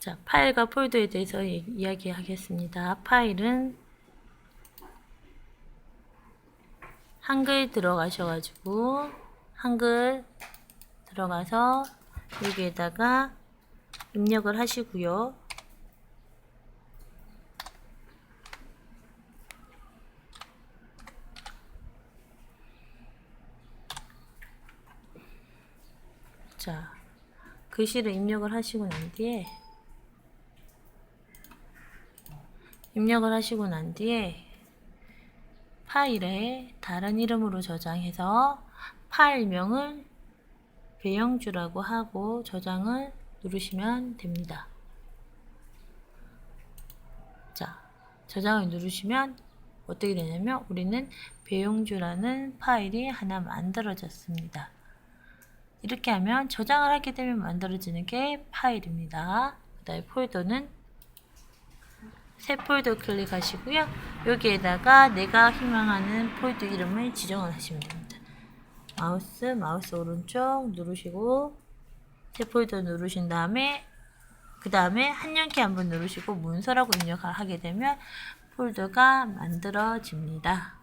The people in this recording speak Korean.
자, 파일과 폴더에 대해서 이- 이야기하겠습니다. 파일은 한글 들어가셔가지고 한글 들어가서 여기에다가 입력을 하시고요. 자, 글씨를 입력을 하시고 난 뒤에 입력을 하시고 난 뒤에 파일에 다른 이름으로 저장해서 파일명을 배영주라고 하고 저장을 누르시면 됩니다. 자, 저장을 누르시면 어떻게 되냐면 우리는 배용주라는 파일이 하나 만들어졌습니다. 이렇게 하면 저장을 하게 되면 만들어지는 게 파일입니다. 그 다음에 폴더는 새 폴더 클릭하시고요. 여기에다가 내가 희망하는 폴더 이름을 지정을 하시면 됩니다. 마우스, 마우스 오른쪽 누르시고 새 폴더 누르신 다음에 그 다음에 한영키 한번 누르시고 문서라고 입력을 하게 되면 폴더가 만들어집니다.